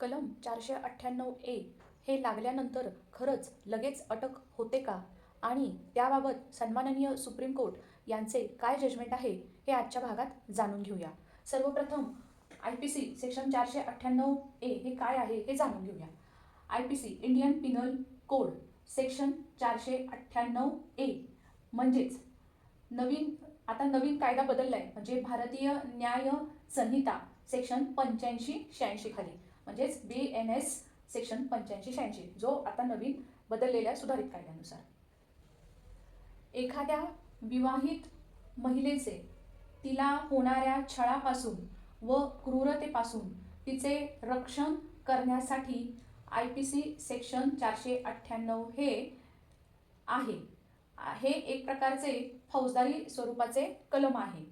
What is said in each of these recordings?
कलम चारशे अठ्ठ्याण्णव ए हे लागल्यानंतर खरंच लगेच अटक होते का? आणि त्याबाबत सन्माननीय सुप्रीम कोर्ट यांचे काय जजमेंट आहे हे आजच्या भागात जाणून घेऊया. सर्वप्रथम आय पी सी सेक्शन चारशे अठ्ठ्याण्णव ए हे काय आहे हे जाणून घेऊया. I P C Indian penal code section चारशे अठ्ठ्याण्णव ए म्हणजेच नवीन आता नवीन कायदा बदलला आहे म्हणजे भारतीय न्याय संहिता सेक्शन पंच्याऐंशी शहाऐंशी खाली. म्हणजेच बी एन एस सेक्शन पंच्याऐंशी शहाऐंशी जो आता नवीन बदललेल्या सुधारित कायद्यानुसार. एखाद्या विवाहित महिलेचे तिला होणाऱ्या छळापासून व क्रूरतेपासून तिचे रक्षण करण्यासाठी आय पी सी सेक्शन चारशे अठ्ठ्याण्णव हे आहे. हे एक प्रकारचे फौजदारी स्वरूपाचे कलम आहे.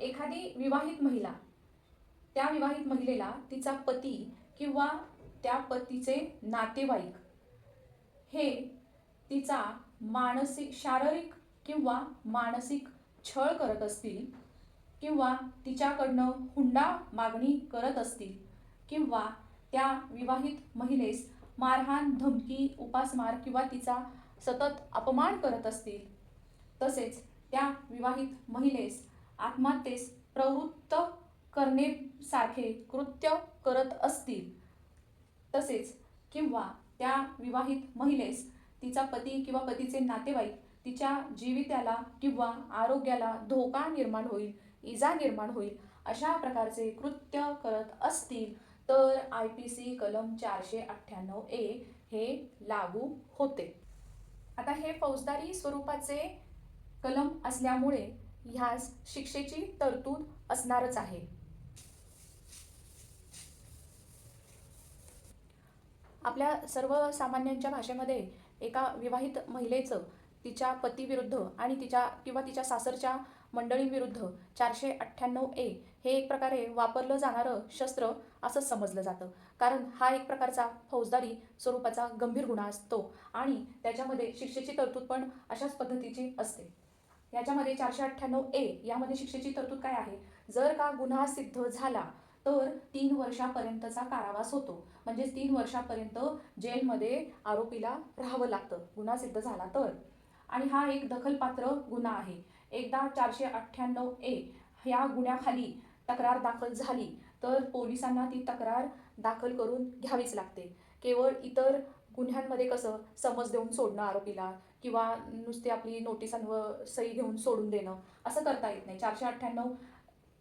एखादी विवाहित महिला त्या विवाहित महिलेला तिचा पती किंवा त्या पतीचे नातेवाईक. हे तिचा मानसिक शारीरिक किंवा मानसिक छळ करत असतील किंवा तिच्याकडनं हुंडा मागणी करत असतील किंवा त्या विवाहित महिलेस मारहाण धमकी उपासमार किंवा तिचा सतत अपमान करत असतील. तसेच त्या विवाहित महिलेस आत्महत्येस प्रवृत्त करणेसारखे कृत्य करत असतील. तसेच किंवा त्या विवाहित महिलेस तिचा पती किंवा पतीचे नातेवाईक तिच्या जीवित्याला किंवा आरोग्याला धोका निर्माण होईल इजा निर्माण होईल अशा प्रकारचे कृत्य करत असतील तर आय पी सी कलम चारशे अठ्ठ्याण्णव ए हे लागू होते. आता हे फौजदारी स्वरूपाचे कलम असल्यामुळे ह्यास शिक्षेची तरतूद असणारच आहे. आपल्या सर्वसामान्यांच्या भाषेमध्ये एका विवाहित महिलेचं तिच्या पतीविरुद्ध आणि तिच्या किंवा तिच्या सासरच्या मंडळींविरुद्ध चारशे अठ्ठ्याण्णव ए हे एक प्रकारे वापरलं जाणारं शस्त्र असं समजलं जातं. कारण हा एक प्रकारचा फौजदारी स्वरूपाचा गंभीर गुन्हा असतो आणि त्याच्यामध्ये शिक्षेची तरतूद पण अशाच पद्धतीची असते. याच्यामध्ये चारशे अठ्ठ्याण्णव ए यामध्ये शिक्षेची तरतूद काय आहे? जर का गुन्हा सिद्ध झाला तर तीन वर्षापर्यंतचा कारावास होतो. म्हणजेच तीन वर्षापर्यंत जेलमध्ये आरोपीला राहावं लागतं. गुन्हा सिद्ध झाला तर. आणि हा एक दखलपात्र गुन्हा आहे. एकदा चारशे अठ्ठ्याण्णव ए ह्या गुन्ह्याखाली तक्रार दाखल झाली तर पोलिसांना ती तक्रार दाखल करून घ्यावीच लागते. केवळ इतर गुन्ह्यांमध्ये कसं समज देऊन सोडणं आरोपीला किंवा नुसती आपली नोटिसांवर सही घेऊन सोडून देणं असं करता येत नाही. चारशे अठ्ठ्याण्णव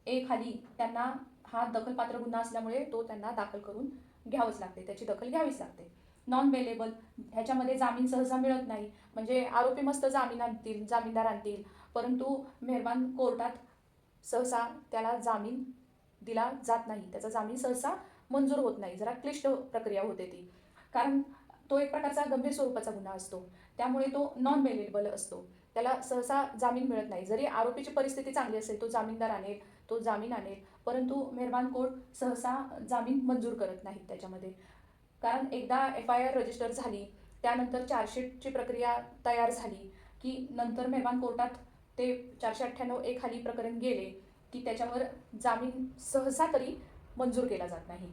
ए खाली त्यांना हा दखलपात्र गुन्हा असल्यामुळे तो त्यांना दाखल करून घ्यावंच लागते. त्याची दखल घ्यावीच लागते. नॉन वेलेबल ह्याच्यामध्ये जामीन सहसा मिळत नाही. म्हणजे आरोपी मस्त जामीन आणतील जामीनदार आणतील. परंतु मेहरबान कोर्टात सहसा त्याला जामीन दिला जात नाही. त्याचा जामीन सहसा मंजूर होत नाही. जरा क्लिष्ट प्रक्रिया होते ती. कारण तो एक प्रकारचा गंभीर स्वरूपाचा गुन्हा असतो. त्यामुळे तो नॉन वेलेबल असतो. त्याला सहसा जामीन मिळत नाही. जरी आरोपीची परिस्थिती चांगली असेल तो जामीनदार आणेल तो जामीन आणेल. परंतु मेहरबान कोर्ट सहसा जामीन मंजूर करत नाहीत त्याच्यामध्ये. कारण एकदा एफ आय आर रजिस्टर झाली त्यानंतर चार्जशीटची प्रक्रिया तयार झाली की नंतर मेहरबान कोर्टात ते चारशे अठ्ठ्याण्णव ए खाली प्रकरण गेले की त्याच्यावर जामीन सहसा तरी मंजूर केला जात नाही.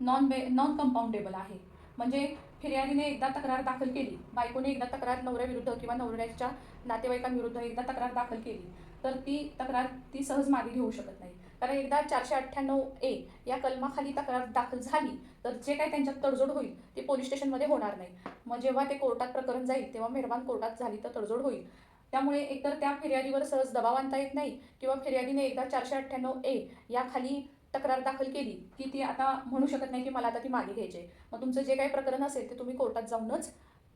नॉन बे नॉन कंपाऊंडेबल आहे. म्हणजे फिर्यादीने एकदा तक्रार दाखल केली बायकोने एकदा तक्रार नवऱ्याविरुद्ध किंवा नवऱ्याच्या नातेवाईकांविरुद्ध एकदा तक्रार दाखल केली तर ती तक्रार ती सहज मागे घेऊ शकत नाही. कारण एकदा चारशे अठ्ठ्याण्णव ए या कलमाखाली तक्रार दाखल झाली तर जे काही त्यांच्यात तडजोड होईल ती पोलीस स्टेशनमध्ये होणार नाही. मग जेव्हा ते कोर्टात प्रकरण जाईल तेव्हा मेहरबान कोर्टात झाली तर तडजोड होईल. त्यामुळे एकतर त्या फिर्यादीवर सहज दबाव आणता येत नाही किंवा फिर्यादीने एकदा चारशे अठ्ठ्याण्णव ए याखाली तक्रार दाखल केली की ती आता म्हणू शकत नाही की मला आता ती मागे घ्यायची आहे. मग तुमचं जे काही प्रकरण असेल ते तुम्ही कोर्टात जाऊनच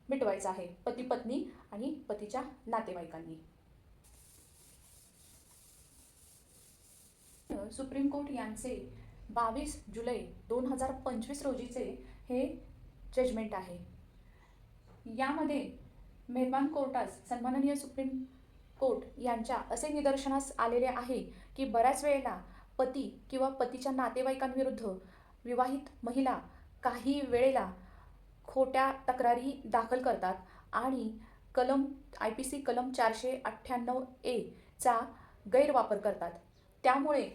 मिटवायचं आहे पती पत्नी आणि पतीच्या नातेवाईकांनी. सुप्रीम कोर्ट यांचे बावीस जुलै दोन हजार पंचवीस रोजीचे हे जजमेंट आहे. यामध्ये मेहरबान कोर्टास सन्माननीय सुप्रीम कोर्ट यांच्या असे निदर्शनास आलेले आहे की बऱ्याच वेळेला पती किंवा पतीच्या नातेवाईकांविरुद्ध विवाहित महिला काही वेळेला खोट्या तक्रारी दाखल करतात आणि कलम आय पी सी कलम चारशे अठ्ठ्याण्णव एचा गैरवापर करतात. त्यामुळे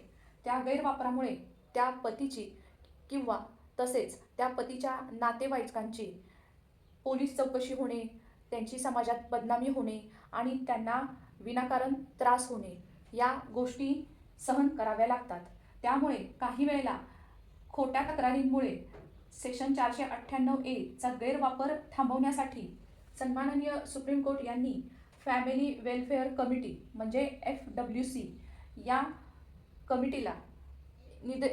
त्या गैरवापरामुळे त्या पतीची किंवा तसेच त्या पतीच्या नातेवाईकांची पोलीस चौकशी होणे त्यांची समाजात बदनामी होणे आणि त्यांना विनाकारण त्रास होणे या गोष्टी सहन कराव्या लागतात. त्यामुळे काही वेळेला खोट्या तक्रारींमुळे सेक्शन चारशे अठ्ठ्याण्णव एचा गैरवापर थांबवण्यासाठी सन्माननीय सुप्रीम कोर्ट यांनी फॅमिली वेलफेअर कमिटी म्हणजे एफ डब्ल्यू सी या कमिटीला निद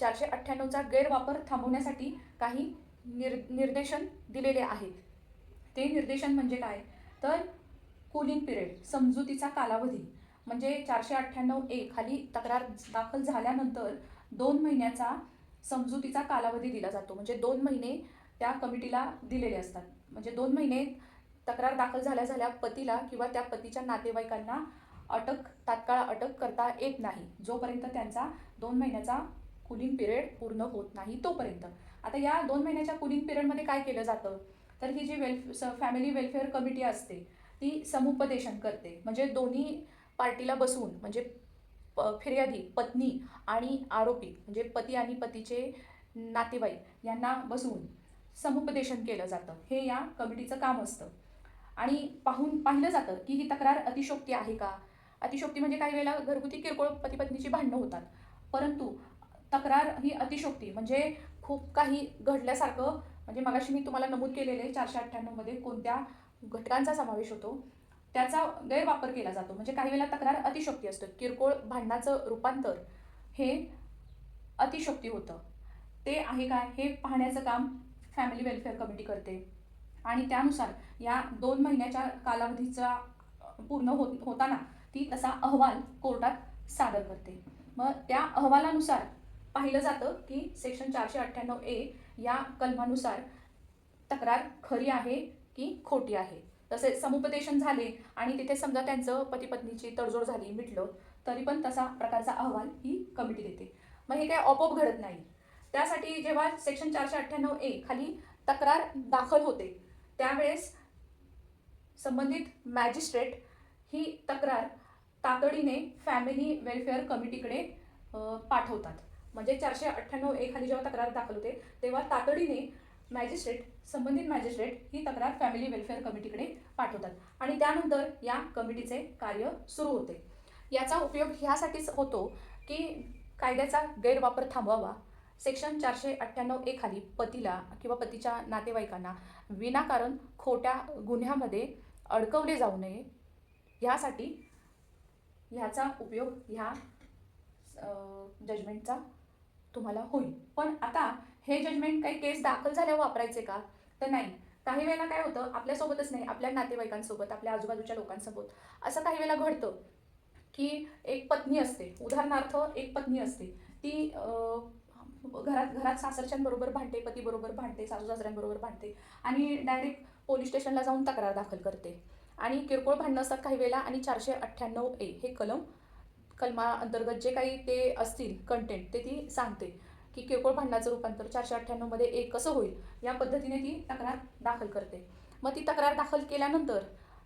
चारशे अठ्ठ्याण्णवचा गैरवापर थांबवण्यासाठी काही निर निर्देशन दिलेले आहेत. ते निर्देशन म्हणजे काय? तर कुलिंग पिरियड समजुतीचा कालावधी म्हणजे चारशे अठ्ठ्याण्णव ए खाली तक्रार दाखल झाल्यानंतर दोन महिन्याचा समजुतीचा कालावधी दिला जातो. म्हणजे दोन महिने त्या कमिटीला दिलेले असतात. म्हणजे दोन महिने तक्रार दाखल झाल्या झाल्या पतीला किंवा त्या पतीच्या नातेवाईकांना अटक तात्काळ अटक करता येत नाही. जोपर्यंत त्यांचा दोन महिन्याचा कुलिंग पिरियड पूर्ण होत नाही तोपर्यंत. आता या दोन महिन्याच्या कुलिंग पिरियडमध्ये काय केलं जातं? तर ही जी वेल्फ फॅमिली वेलफेअर कमिटी असते ती समुपदेशन करते. म्हणजे दोन्ही पार्टीला बसवून म्हणजे प फिर्यादी पत्नी आणि आरोपी म्हणजे पती आणि पतीचे नातेवाईक यांना बसवून समुपदेशन केलं जातं. हे या कमिटीचं काम असतं. आणि पाहून पाहिलं जातं की ही तक्रार अतिशोक्ती आहे का? अतिशोक्ती म्हणजे काही वेळेला घरगुती किरकोळ पती पत्नीची भांडणं होतात. परंतु तक्रार ही अतिशोक्ती म्हणजे खूप काही घडल्यासारखं म्हणजे मगाशी मी तुम्हाला नमूद केलेले चारशे अठ्ठ्याण्णवमध्ये कोणत्या घटकांचा समावेश होतो त्याचा गैरवापर केला जातो. म्हणजे काही वेळेला तक्रार अतिशोक्ती असतं. किरकोळ भांडणाचं रूपांतर हे अतिशोक्ती होतं. ते आहे काय? हे पाहण्याचं काम फॅमिली वेलफेअर कमिटी करते. आणि त्यानुसार या दोन महिन्याच्या कालावधीचा पूर्ण होत होताना ती तसा अहवाल कोर्टात सादर करते. मग त्या अहवालानुसार पाहिलं जातं की सेक्शन चारशे अठ्ठ्याण्णव ए या कलमानुसार तक्रार खरी आहे की खोटी आहे. तसेच समुपदेशन झाले आणि तिथे समजा त्यांचं पतीपत्नीची तडजोड झाली मिटलं तरी पण तसा प्रकारचा अहवाल ही कमिटी देते. मग हे काय ऑपोप घडत नाही. त्यासाठी जेव्हा सेक्शन चारशे अठ्ठ्याण्णव ए खाली तक्रार दाखल होते त्यावेळेस संबंधित मॅजिस्ट्रेट ही तक्रार तातडीने फॅमिली वेलफेअर कमिटीकडे पाठवतात. म्हणजे चारशे अठ्ठ्याण्णव ए खाली जेव्हा तक्रार दाखल होते तेव्हा तातडीने मॅजिस्ट्रेट संबंधित मॅजिस्ट्रेट ही तक्रार फॅमिली वेलफेअर कमिटीकडे पाठवतात. आणि त्यानंतर या कमिटीचे कार्य सुरू होते. याचा उपयोग ह्यासाठीच होतो की कायद्याचा गैरवापर थांबवावा. सेक्शन चारशे अठ्ठ्याण्णव ए खाली पतीला किंवा पतीच्या नातेवाईकांना विनाकारण खोट्या गुन्ह्यामध्ये अडकवले जाऊ नये. ह्यासाठी ह्याचा उपयोग ह्या जजमेंटचा तुम्हाला होईल. पण आता हे जजमेंट काही केस दाखल झाल्यावर वापरायचे का? तर नाही. काही वेळेला काय होतं आपल्यासोबतच नाही आपल्या नातेवाईकांसोबत आपल्या आजूबाजूच्या लोकांसोबत. असं काही वेळेला घडतं की एक पत्नी असते. उदाहरणार्थ एक पत्नी असते. ती घरात घरात सासरच्यांबरोबर भांडते पतीबरोबर भांडते सासू सासऱ्यांबरोबर भांडते आणि डायरेक्ट पोलीस स्टेशनला जाऊन तक्रार दाखल करते. आणि किरकोळ भांडणं असतात काही वेळेला आणि चारशे अठ्ठ्याण्णव ए हे कलम कलमा अंतर्गत जे काही ते असतील कंटेंट ते ती सांगते की किरकोळ भांडणाचं रूपांतर चारशे अठ्ठ्याण्णवमध्ये एक कसं होईल या पद्धतीने ती तक्रार दाखल करते. मग ती तक्रार दाखल केल्यानंतर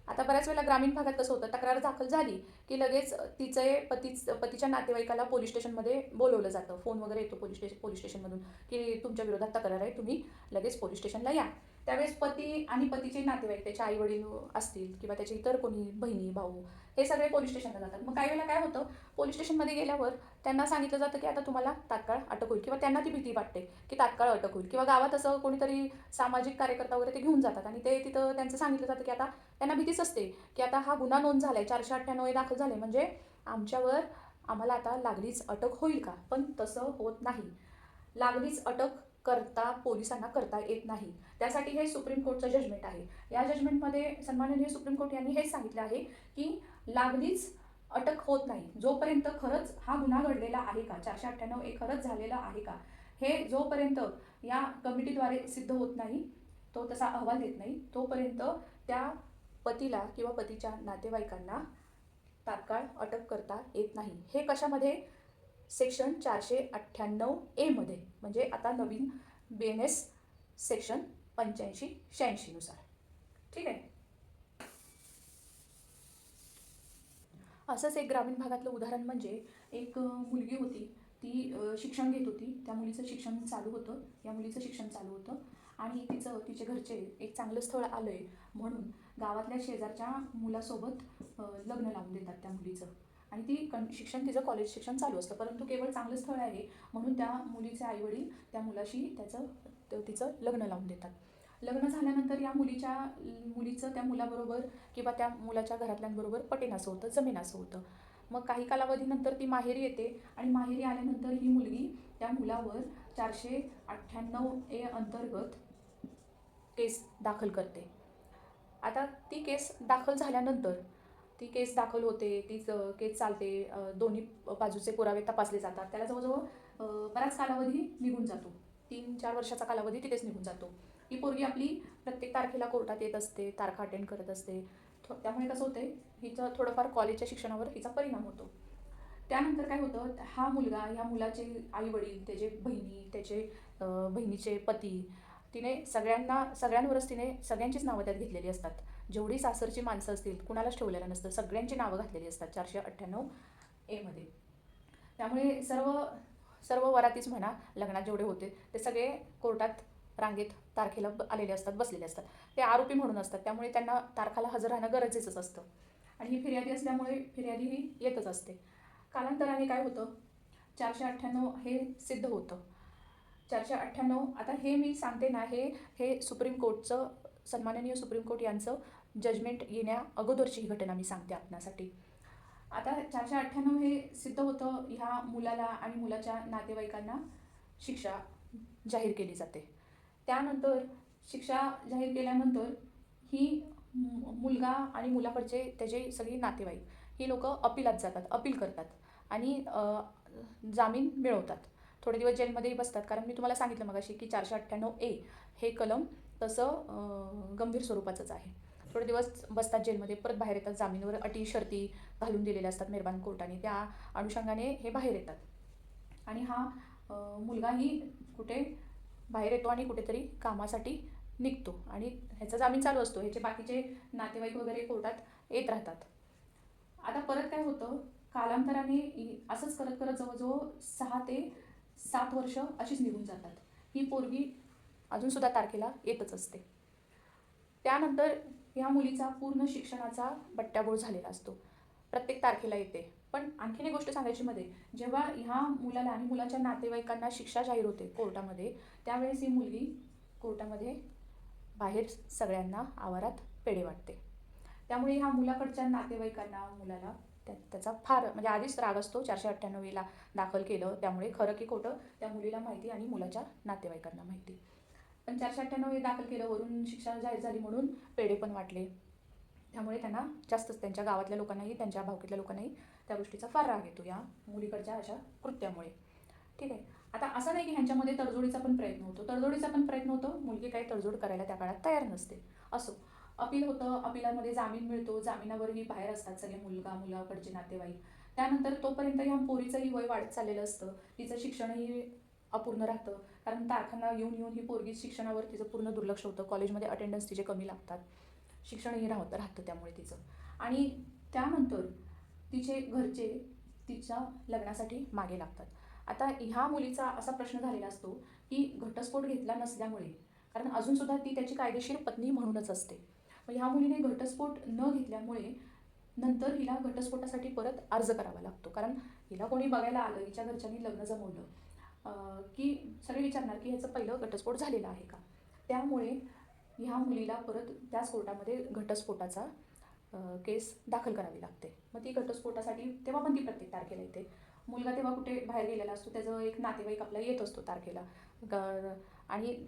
आता बऱ्याच वेळेला ग्रामीण भागात कसं होतं तक्रार दाखल झाली की लगेच तिचे पतीच पतीच्या नातेवाईकाला पोलीस स्टेशनमध्ये बोलवलं जातं. फोन वगैरे येतो पोलीस स्टेशन पोलीस स्टेशनमधून की तुमच्या विरोधात तक्रार आहे तुम्ही लगेच पोलीस स्टेशनला या. त्यावेळेस पती आणि पतीचे नातेवाईक त्याचे आई वडील असतील किंवा त्याचे इतर कोणी बहिणी भाऊ हे सगळे पोलीस स्टेशनला जातात. मग काही वेळेला काय होतं पोलीस स्टेशनमध्ये गेल्यावर त्यांना सांगितलं जातं की आता तुम्हाला तात्काळ अटक होईल किंवा त्यांना ती भीती वाटते की तात्काळ अटक होईल किंवा गावात असं कोणीतरी सामाजिक कार्यकर्ता वगैरे ते घेऊन जातात आणि ते तिथं त्यांचं सांगितलं जातं की आता त्यांना भीतीच असते की आता हा गुन्हा नोंद झाला आहे चारशे अठ्ठ्याण्णव हे दाखल झाले. म्हणजे आमच्यावर आम्हाला आता लागलीच अटक होईल का? पण तसं होत नाही. लागलीच अटक करता पोलिसांना करता येत नाही. त्यासाठी हे सुप्रीम कोर्टचं जजमेंट आहे. या जजमेंटमध्ये सन्माननीय सुप्रीम कोर्ट यांनी हेच सांगितलं आहे की लागलीच अटक होत नाही. जोपर्यंत खरंच हा गुन्हा घडलेला आहे का? चारशे अठ्ठ्याण्णव हे खरंच झालेलं आहे का? हे जोपर्यंत या कमिटीद्वारे सिद्ध होत नाही तो तसा अहवाल देत नाही तोपर्यंत त्या पतीला किंवा पतीच्या नातेवाईकांना तात्काळ अटक करता येत नाही. हे कशामध्ये? सेक्शन चारशे अठ्ठ्याण्णव एमध्ये म्हणजे आता नवीन बी एन एस सेक्शन पंच्याऐंशी शहाऐंशीनुसार ठीक आहे? असंच एक ग्रामीण भागातलं उदाहरण म्हणजे एक मुलगी होती. ती शिक्षण घेत होती. त्या मुलीचं शिक्षण चालू होतं. या मुलीचं शिक्षण चालू होतं. आणि तिचं तिचे घरचे एक चांगलं स्थळ आलं आहे म्हणून गावातल्या शेजारच्या मुलासोबत लग्न लावून देतात त्या मुलीचं. आणि ती कन शिक्षण तिचं कॉलेज शिक्षण चालू असतं. परंतु केवळ चांगलं स्थळ आहे म्हणून त्या मुलीचे आईवडील त्या मुलाशी त्याचं तिचं लग्न लावून देतात. लग्न झाल्यानंतर या मुलीच्या मुलीचं त्या मुलाबरोबर किंवा त्या मुलाच्या घरातल्यांबरोबर पटेन असं होतं जमीन असं होतं. मग काही कालावधीनंतर ती माहेरी येते आणि माहेरी आल्यानंतर ही मुलगी त्या मुलावर चारशे अठ्ठ्याण्णव ए अंतर्गत केस दाखल करते. आता ती केस दाखल झाल्यानंतर ती केस दाखल होते तीच केस चालते दोन्ही बाजूचे पुरावे तपासले जातात. त्याला जवळजवळ बराच कालावधी निघून जातो. तीन चार वर्षाचा कालावधी तिथेच निघून जातो. ही पोरगी आपली प्रत्येक तारखेला कोर्टात येत असते तारखा अटेंड करत असते. थो- त्यामुळे कसं होते हिचं थोडंफार कॉलेजच्या शिक्षणावर हिचा परिणाम होतो. त्यानंतर काय होतं हा मुलगा ह्या मुलाचे आई वडील त्याचे बहिणी त्याचे बहिणीचे पती तिने सगळ्यांना सगळ्यांवरच तिने सगळ्यांचीच नावं त्यात घेतलेली असतात. जेवढी सासरची माणसं असतील कुणालाच ठेवलेलं नसतं. सगळ्यांची नावं घातलेली असतात चारशे अठ्ठ्याण्णव एमध्ये त्यामुळे सर्व सर्व वरातीच म्हणा लग्नात जेवढे होते ते सगळे कोर्टात रांगेत तारखेला आलेले असतात बसलेले असतात. ते आरोपी म्हणून असतात. त्यामुळे त्यांना तारखाला हजर राहणं गरजेचंच असतं. आणि ही फिर्यादी असल्यामुळे फिर्यादी ही येतच असते. कालांतराने काय होतं? चारशे अठ्ठ्याण्णव हे सिद्ध होतं. चारशे अठ्ठ्याण्णव आता हे मी सांगते ना हे हे सुप्रीम कोर्टचं सन्माननीय सुप्रीम कोर्ट यांचं जजमेंट येण्या अगोदरची ही घटना मी सांगते आपणासाठी. आता चारशे अठ्ठ्याण्णव हे सिद्ध होतं ह्या मुलाला आणि मुलाच्या नातेवाईकांना शिक्षा जाहीर केली जाते. त्यानंतर शिक्षा जाहीर केल्यानंतर ही मु- मुलगा आणि मुलाकडचे त्याचे सगळे नातेवाईक ही लोक अपिलात जातात अपील करतात आणि जामीन मिळवतात. थोडे दिवस जेलमध्येही बसतात. कारण मी तुम्हाला सांगितलं मगाशी की चारशे अठ्ठ्याण्णव ए हे कलम तसं गंभीर स्वरूपाचंच आहे. थोडे दिवस बसतात जेलमध्ये परत बाहेर येतात जामीनवर अटी शर्ती घालून दिलेल्या असतात मेहरबान कोर्टाने. त्या अनुषंगाने हे बाहेर येतात. आणि हा मुलगाही कुठे बाहेर येतो आणि कुठेतरी कामासाठी निघतो. आणि ह्याचा जामीन चालू असतो. ह्याचे बाकीचे नातेवाईक वगैरे कोर्टात येत राहतात. आता परत काय होतं? कालांतराने असंच करत करत जवळजवळ सहा ते सात वर्ष अशीच निघून जातात. ही पोरगी अजूनसुद्धा तारखेला येतच असते. त्यानंतर ह्या मुलीचा पूर्ण शिक्षणाचा बट्ट्याबोळ झालेला असतो. प्रत्येक तारखेला येते. पण आणखीन एक गोष्ट सांगायची मध्ये जेव्हा ह्या मुलाला आणि मुलाच्या नातेवाईकांना शिक्षा जाहीर होते कोर्टामध्ये त्यावेळेस ही मुलगी कोर्टामध्ये बाहेर सगळ्यांना आवारात पेढे वाटते. त्यामुळे ह्या मुलाकडच्या नातेवाईकांना मुलाला त्या त्याचा फार म्हणजे आधीच राग असतो चारशे अठ्ठ्याण्णवीला दाखल केलं त्यामुळे खरं की खोटं त्या मुलीला माहिती आणि मुलाच्या नातेवाईकांना माहिती. पण चारशे अठ्ठ्याण्णव हे दाखल केलं वरून शिक्षा जाहीर झाली म्हणून पेढे पण वाटले. त्यामुळे त्यांना जास्तच त्यांच्या गावातल्या लोकांनाही त्यांच्या भावकीतल्या लोकांनाही त्या गोष्टीचा फार राग येतो या मुलीकडच्या अशा कृत्यामुळे. ठीक आहे. आता असं नाही की ह्यांच्यामध्ये तडजोडीचा पण प्रयत्न होतो. तडजोडीचा पण प्रयत्न होतो. मुलगी काही तडजोड करायला त्या काळात तयार नसते. असो. अपील होतं अपिलामध्ये जामीन मिळतो. जामिनावरही बाहेर असतात सगळे मुलगा मुलाकडचे नातेवाईक. त्यानंतर तोपर्यंत ह्या पोरीचंही वय वाढत चाललेलं असतं. तिचं शिक्षणही अपूर्ण राहतं. कारण तारखांना येऊन येऊन ही पोरगी शिक्षणावर तिचं पूर्ण दुर्लक्ष होतं. कॉलेजमध्ये अटेंडन्स तिचे कमी लागतात. शिक्षणही राहतं राहतं त्यामुळे तिचं. आणि त्यानंतर तिचे घरचे तिच्या लग्नासाठी मागे लागतात. आता ह्या मुलीचा असा प्रश्न झालेला असतो की घटस्फोट घेतला नसल्यामुळे कारण अजूनसुद्धा ती त्याची कायदेशीर पत्नी म्हणूनच असते. मग ह्या मुलीने घटस्फोट न घेतल्यामुळे नंतर हिला घटस्फोटासाठी परत अर्ज करावा लागतो. कारण हिला कोणी बघायला आलं हिच्या घरच्यांनी लग्न जमवलं. की सगळे विचारणार की ह्याचं पहिलं घटस्फोट झालेला आहे का? त्यामुळे ह्या मुलीला परत त्याच कोर्टामध्ये घटस्फोटाचा केस दाखल करावी लागते. मग ती घटस्फोटासाठी तेव्हा पण ती प्रत्येक तारखेला येते. मुलगा तेव्हा कुठे बाहेर गेलेला असतो त्याचं एक नातेवाईक आपला येत असतो तारखेला. ग- आणि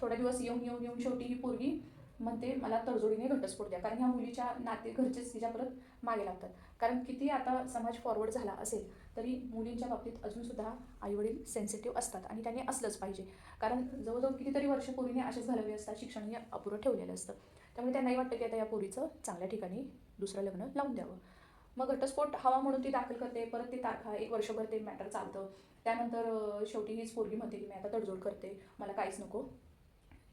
थोडा दिवस येऊन येऊन येऊन शेवटी ही पोरगी म्हणते मला तडजोडीने घटस्फोट द्या. कारण ह्या मुलीच्या नाते घरचेच तिच्या परत मागे लागतात. कारण किती आता समाज फॉरवर्ड झाला असेल तरी मुलींच्या बाबतीत अजूनसुद्धा आईवडील सेन्सिटिव्ह असतात आणि त्यांनी असलंच पाहिजे. कारण जवळजवळ कितीतरी वर्ष पोरीने असेच घालवे असतात शिक्षणही अपुरं ठेवलेलं असतं. त्यामुळे त्यांनाही वाटतं की आता या पोरीचं चांगल्या ठिकाणी दुसरं लग्न लावून द्यावं. मग घटस्फोट हवा म्हणून ती दाखल करते परत ती तारखा एक वर्षभर ते मॅटर चालतं. त्यानंतर शेवटी हीच पोरगी म्हणते की मी आता तडजोड करते मला काहीच नको.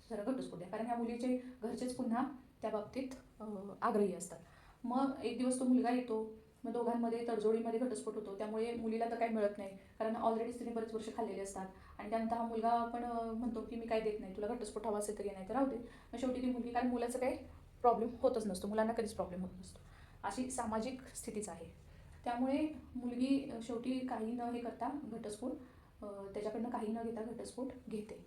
जरा घटस्फोट द्या. कारण ह्या मुलीचे घरचेच पुन्हा त्या बाबतीत आग्रही असतात. मग एक दिवस तो मुलगा येतो मग दोघांमध्ये तडजोडीमध्ये घटस्फोट होतो. त्यामुळे मुलीला तर काही मिळत नाही. कारण ऑलरेडीच तिने बरेच वर्ष खाल्लेले असतात. आणि त्यानंतर हा मुलगा पण म्हणतो की मी काय देत नाही. तुला घटस्फोट हवा असेल तर घे नाही तर राहू दे. मग शेवटी ती मुलगी कारण मुलाचं काही प्रॉब्लेम होतच नसतो. मुलांना कधीच प्रॉब्लेम होत नसतो. अशी सामाजिक स्थितीच आहे. त्यामुळे मुलगी शेवटी काही न हे करता घटस्फोट त्याच्याकडनं काही न घेता घटस्फोट घेते.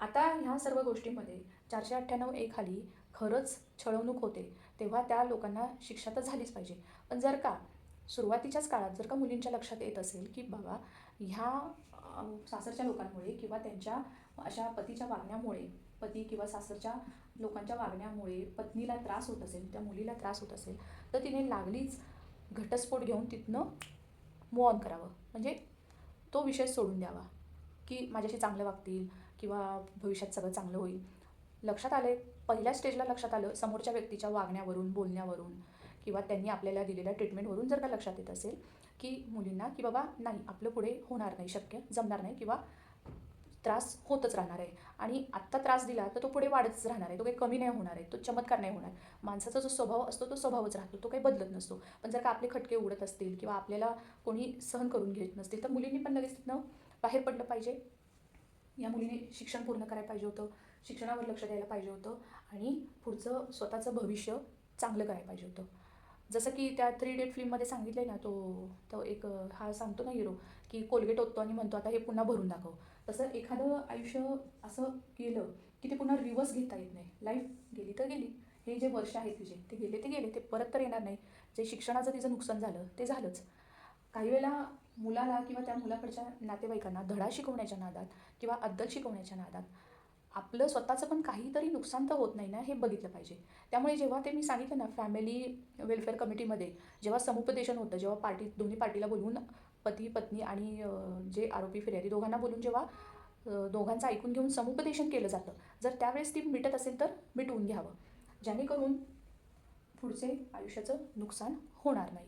आता ह्या सर्व गोष्टींमध्ये चारशे अठ्ठ्याण्णव ए खाली खरंच छळवणूक होते. तेव्हा त्या लोकांना शिक्षा तर झालीच पाहिजे. पण जर का सुरुवातीच्याच काळात जर का मुलींच्या लक्षात येत असेल की बाबा ह्या सासरच्या लोकांमुळे किंवा त्यांच्या अशा पतीच्या वागण्यामुळे पती किंवा सासरच्या लोकांच्या वागण्यामुळे पत्नीला त्रास होत असेल त्या मुलीला त्रास होत असेल तर तिने लागलीच घटस्फोट घेऊन तिथनं मूव ऑन करावं. म्हणजे तो विषय सोडून द्यावा. की माझ्याशी चांगलं वागतील किंवा भविष्यात सगळं चांगलं होईल. लक्षात आले पहिल्या स्टेजला लक्षात आलं समोरच्या व्यक्तीच्या वागण्यावरून बोलण्यावरून किंवा त्यांनी आपल्याला दिलेल्या ट्रीटमेंटवरून जर का लक्षात येत असेल की मुलींना की बाबा नाही आपलं पुढे होणार नाही शक्य जमणार नाही किंवा त्रास होतच राहणार आहे. आणि आत्ता त्रास दिला तर तो पुढे वाढतच राहणार आहे. तो काही कमी नाही होणार आहे. तो चमत्कार नाही होणार. माणसाचा जो स्वभाव असतो तो स्वभावच राहतो. तो काही बदलत नसतो. पण जर का आपले खटके उडत असतील किंवा आपल्याला कोणी सहन करून घेत नसतील तर मुलींनी पण लगेच तिथनं बाहेर पडलं पाहिजे. या मुलीने शिक्षण पूर्ण करायला पाहिजे होतं. शिक्षणावर लक्ष द्यायला पाहिजे होतं. आणि पुढचं स्वतःचं भविष्य चांगलं करायला पाहिजे होतं. जसं की त्या थ्री डेट फिल्ममध्ये सांगितलं आहे ना तो तो एक हा सांगतो ना हिरो की कोलगेट ओततो आणि म्हणतो आता हे पुन्हा भरून दाखव. तसं एखादं आयुष्य असं गेलं की ते पुन्हा रिवर्स घेता येत नाही. लाईफ गेली तर गेली. हे जे वर्ष आहेत तुझे ते गेले ते गेले ते परत तर येणार नाही. जे शिक्षणाचं तिचं नुकसान झालं ते झालंच. काही वेळेला मुलाला किंवा त्या मुलाकडच्या नातेवाईकांना धडा शिकवण्याच्या नादात किंवा अद्दल शिकवण्याच्या नादात आपलं स्वतःचं पण काहीतरी नुकसान तर होत नाही ना हे बघितलं पाहिजे. त्यामुळे जेव्हा ते मी सांगितलं ना फॅमिली वेलफेअर कमिटीमध्ये जेव्हा समुपदेशन होतं जेव्हा पार्टी दोन्ही पार्टीला बोलवून पती पत्नी आणि जे आरोपी फिर्यादी दोघांना बोलून जेव्हा दोघांचं ऐकून घेऊन समुपदेशन केलं जातं जर त्यावेळेस ती मिटत असेल तर मिटवून घ्यावं. जेणेकरून पुढचे आयुष्याचं नुकसान होणार नाही.